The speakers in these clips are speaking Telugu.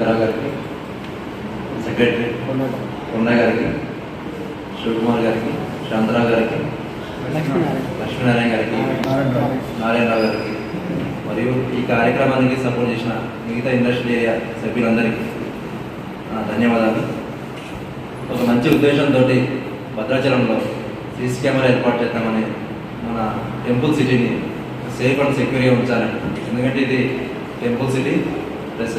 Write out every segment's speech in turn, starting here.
దుర్గారావు గారికి సెక్రటరీ కొండ గారికి శివకుమార్ గారికి శాంతరావు గారికి లక్ష్మీనారాయణ గారికి నారాయణరావు గారికి మరియు ఈ కార్యక్రమానికి సపోర్ట్ చేసిన మిగతా ఇండస్ట్రీ ఏరియా సభ్యులందరికీ ధన్యవాదాలు. ఒక మంచి ఉద్దేశంతో భద్రాచలంలో సీసీ కెమెరా ఏర్పాటు చేద్దామని మన టెంపుల్ సిటీని సేఫ్ అండ్ సెక్యూర్గా ఉంచాలని. ఎందుకంటే ఇది టెంపుల్ సిటీ ప్లస్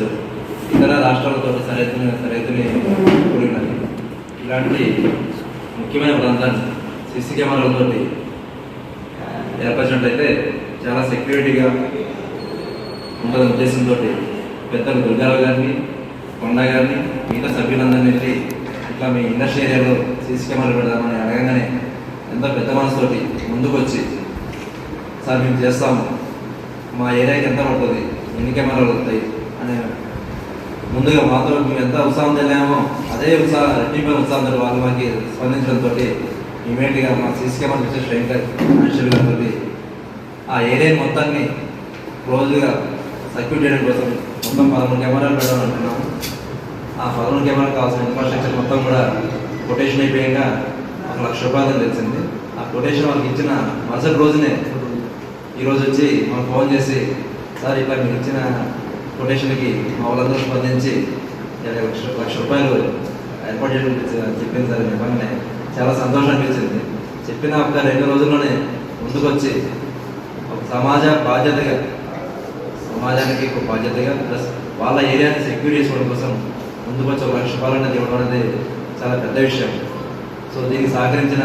ఇతర రాష్ట్రాలతో సరిహద్దుని సరిహద్దుని కూడినది. ఇలాంటి ముఖ్యమైన ప్రాంతాన్ని సిసి కెమెరాలతో ఏర్పరిచినట్లయితే చాలా సెక్యూరిటీగా ఉంటుందనే ఉద్దేశంతో పెద్దలు దుర్గారావు గారిని కొండ గారిని మిగతా సభ్యులందరినీ వెళ్ళి ఇట్లా మీ ఇండస్ట్రీ ఏరియాలో సీసీ కెమెరాలు పెడదామని అడగంగానే ఎంతో పెద్ద మనసుతోటి ముందుకు వచ్చి సార్ మేము చేస్తాము. మా ఏరియాకి ఎంత పడుతుంది? ఎన్ని కెమెరాలు వస్తాయి? అని ముందుగా మాతో మేము ఎంత ఉత్సాహం తెలియామో అదే ఉత్సాహం రెట్టింపైన ఉత్సాహంతో వాళ్ళు మాకు స్పందించడంతో ఇమీడియట్గా మా సీసీ కెమెరా మిస్టర్ శంకర్ మనుషులు గారితో ఆ ఏరియా మొత్తాన్ని క్లోజ్గా సర్క్యూట్ చేయడం కోసం మొత్తం పదమూడు కెమెరాలు పెట్టాలనుకున్నాము ఆ పదమూడు కెమెరాలు కావాల్సిన ఇన్ఫ్రాస్ట్రక్చర్ మొత్తం కూడా కొటేషన్ అయిపోయాక ఒక లక్ష రూపాయలు తెలిసింది. ఆ కొటేషన్ వాళ్ళకి ఇచ్చిన మరుసటి రోజునే ఈరోజు వచ్చి మనం ఫోన్ చేసి సార్ ఇట్లా మీరు ఇచ్చిన కొటేషన్కి మా వాళ్ళందరూ స్పందించి ఇరవై లక్ష లక్ష రూపాయలు ఏర్పాటు చేయడం చెప్పింది సార్ చెప్పగానే చాలా సంతోషం అనిపించింది. చెప్పిన ఒక రెండు రోజుల్లోనే ముందుకు వచ్చి ఒక సమాజ బాధ్యతగా సమాజానికి ఒక బాధ్యతగా ప్లస్ వాళ్ళ ఏరియాని సెక్యూర్ చేసుకోవడం కోసం ముందుకొచ్చి ఒక లక్ష రూపాయలు అనేది ఇవ్వడం అనేది చాలా పెద్ద విషయం. సో దీనికి సహకరించిన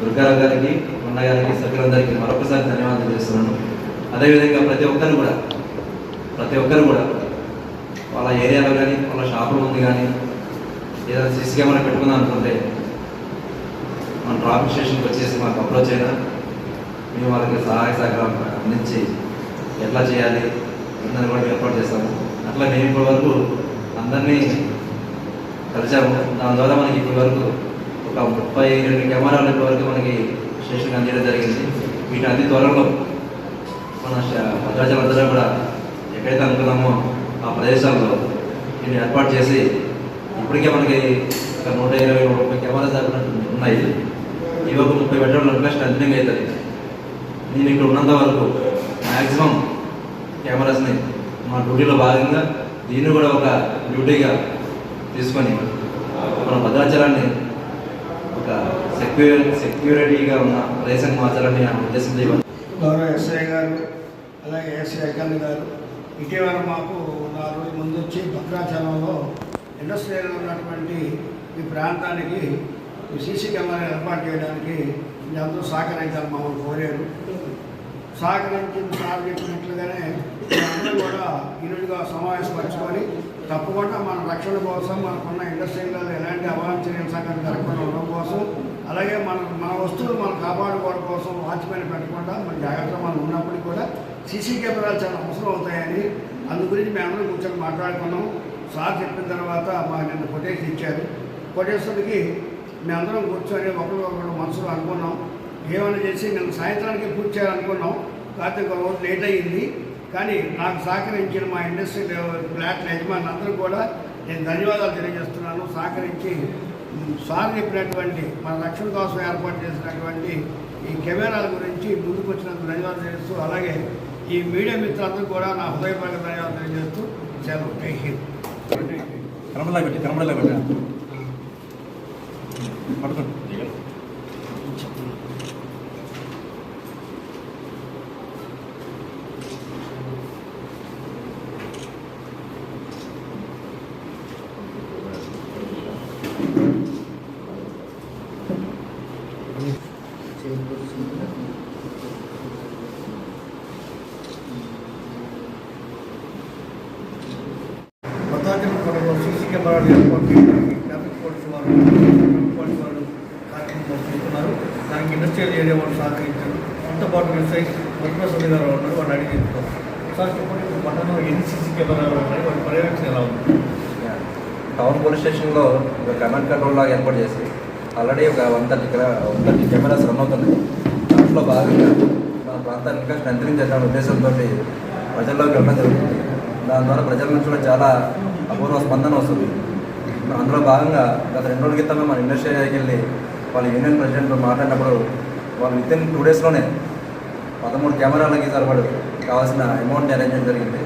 దుర్గారావు గారికి ఉన్న గారికి సభ్యులందరికీ మరొకసారి ధన్యవాదాలు చేస్తున్నాను అదేవిధంగా ప్రతి ఒక్కరు కూడా ప్రతి ఒక్కరు కూడా వాళ్ళ ఏరియాలో కానీ వాళ్ళ షాపుల ముందు కానీ ఏదైనా సిసి కెమెరా పెట్టుకుందాం అనుకుంటే మన ట్రాఫిక్ స్టేషన్కి వచ్చేసి మాకు అప్రోచ్ అయినా మేము వాళ్ళకి సహాయ సహకారం అందించి ఎట్లా చేయాలి అందరిని కూడా ఏర్పాటు చేస్తాము. అట్లా మేము ఇప్పటి వరకు అందరినీ కలిసాము దాని ద్వారా మనకి ఇప్పటి వరకు ఒక ముప్పై రెండు కెమెరాలు ఇప్పటి వరకు మనకి స్టేషన్కి అందించడం జరిగింది. వీటి అతి త్వరలో మన శ- భద్రాచలం ప్రదేశంలో ప్రదేశాల్లో దీన్ని ఏర్పాటు చేసి ఇప్పటికే మనకి ఒక నూట ఇరవై ముప్పై కెమెరాస్ దాకా ఉన్నాయి. ఇవి ఒక ముప్పై పెట్టడం ఇంకా స్ట్రెంథనింగ్ అవుతుంది. నేను ఇక్కడ ఉన్నంత వరకు మ్యాక్సిమం కెమెరాస్ని మా డ్యూటీలో భాగంగా దీన్ని కూడా ఒక డ్యూటీగా తీసుకొని మన భద్రాచలాన్ని ఒక సెక్యూర్ సెక్యూరిటీగా ఉన్న ప్రదేశంగా మార్చాలని నా ఉద్దేశం ఇవ్వండి గౌరవ ఎస్ఐ గారు అలాగే ఎస్ఐ గారు ఇటీవల మాకు నాలుగు రోజుల ముందు వచ్చి భద్రాచలంలో ఇండస్ట్రియల్ ఉన్నటువంటి ఈ ప్రాంతానికి సీసీ కెమెరా ఏర్పాటు చేయడానికి అందరూ సహకరించాలి మమ్మల్ని కోరారు. సహకరించిన సార్ చెప్పినట్లుగానే అందరూ కూడా ఈరోజుగా సమావేశపరచుకొని తప్పకుండా మన రక్షణ కోసం మనకున్న ఇండస్ట్రీలలో ఎలాంటి అవాంఛనీయ సంఘటన జరగకుండా ఉండడం కోసం అలాగే మన మన వస్తువులు మనం కాపాడుకోవడం కోసం వాచ్మెన్ పెట్టకుండా మన జాగ్రత్త మనం ఉన్నప్పటికీ కూడా సీసీ కెమెరాలు చాలా అవసరం అవుతాయని అందు గురించి మేము అందరం కూర్చొని మాట్లాడుకున్నాం. సార్ చెప్పిన తర్వాత మాకు నిన్న కొటేషన్ ఇచ్చారు. కొటేషన్కి మేమందరం కూర్చొని ఒకరికొకరు మనసులో అనుకున్నాం. ఏమైనా చేసి నేను సాయంత్రానికి పూర్తి చేయాలనుకున్నాం. కాకపోతే ఒక రోజు లేట్ అయ్యింది. కానీ నాకు సహకరించిన మా ఇండస్ట్రీ ఫ్లాట్ల యజమాని అందరూ కూడా నేను ధన్యవాదాలు తెలియజేస్తున్నాను. సహకరించి సార్ చెప్పినటువంటి మన రక్షణ కోసం ఏర్పాటు చేసినటువంటి ఈ కెమెరాల గురించి ముందుకు వచ్చినందుకు ధన్యవాదాలు తెలుస్తూ అలాగే ఈ మీడియా మిత్రులందరూ కూడా నా హృదయపూర్వక ధన్యవాదాలు తెలియజేస్తూ సెలవు. జై హింద్. కనబడలా పెట్టి కనబడలా పెట్టి పడుతుంది భద్రాచలం కొరకు సీసీ కెమెరాలు ఏర్పాటు చేయడానికి ట్రాఫిక్ పోలీసు వారు పోలీసు వారు కార్యక్రమం చేస్తున్నారు. దానికి ఇండస్ట్రియల్ ఏరియా వాళ్ళు సహకరించారు. దాంతో పాటు ఎస్ఐ వరప్రసాద్ గారు ఉన్నారు వాళ్ళు అడిగి చెప్తారు సార్ చెప్పండి ఇప్పుడు పట్టణంలో ఎన్ని సీసీ కెమెరాలు ఉన్నాయి? వాటి పర్యవేక్షణ ఎలా ఉంది? టౌన్ పోలీస్ స్టేషన్లో ఒక కమాండ్ కంట్రోల్ లాగా ఏర్పాటు చేసి ఆల్రెడీ ఒక one thirty one thirty cameras run అవుతున్నాయి. దాంట్లో భాగంగా మా ప్రాంతాన్ని ఇంకా స్ట్రెంథనింగ్ చేద్దాం ఉద్దేశంతో ప్రజల్లోకి వెళ్ళడం జరుగుతుంది. దాని ద్వారా ప్రజల నుంచి కూడా చాలా అపూర్వ స్పందన వస్తుంది. అందులో భాగంగా గత రెండు రోజుల క్రితమే మన ఇండస్ట్రీ ఏరియాకి వెళ్ళి వాళ్ళ యూనియన్ ప్రెసిడెంట్తో మాట్లాడినప్పుడు వాళ్ళు విత్ ఇన్ టూ డేస్లోనే పదమూడు కెమెరాలకి సరిపడు కావాల్సిన అమౌంట్ అరేంజ్మెంట్ జరిగింది.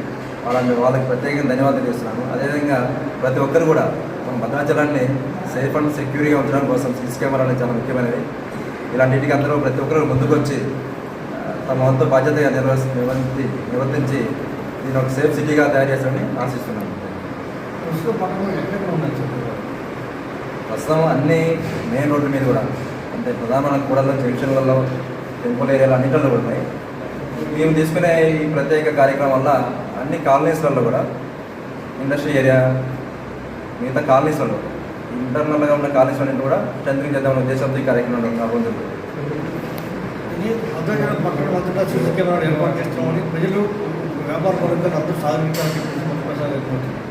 వాళ్ళని వాళ్ళకి ప్రత్యేకంగా ధన్యవాదాలు చేస్తున్నాను అదేవిధంగా ప్రతి ఒక్కరు కూడా మన భద్రాచలాన్ని సేఫ్ అండ్ సెక్యూర్గా ఉంచడం కోసం సీసీ కెమెరాలు చాలా ముఖ్యమైనవి. ఇలాంటికి అందరూ ప్రతి ఒక్కరు ముందుకొచ్చి తమ వంతు బాధ్యతగా నిర్వహి నిర్వర్తించి దీన్ని ఒక సేఫ్ సిటీగా తయారు చేస్తామని ఆశిస్తున్నాను ప్రస్తుతం అన్ని మెయిన్ రోడ్డు మీద కూడా అంటే ప్రధానమైన కూడల్లో జంక్షన్లలో టెంపుల్ ఏరియాలు అన్నింటిలో ఉన్నాయి మేము తీసుకునే ఈ ప్రత్యేక కార్యక్రమం వల్ల అన్ని కాలనీస్లలో కూడా ఇండస్ట్రీ ఏరియా మిగతా కాలనీస్లలో ఇంటర్నల్గా ఉన్న కాలనీస్ అన్నింటి కూడా స్ట్రెంథింగ్ చేద్దామనే ఉద్దేశంతో ఈ కార్యక్రమం రాబోతుంది సీసీ కెమెరాలు ఏర్పాటు చేస్తామని ప్రజలు వ్యాపార పరంగా అందరూ సాధించడానికి చెప్పేసి మన ప్రసాద్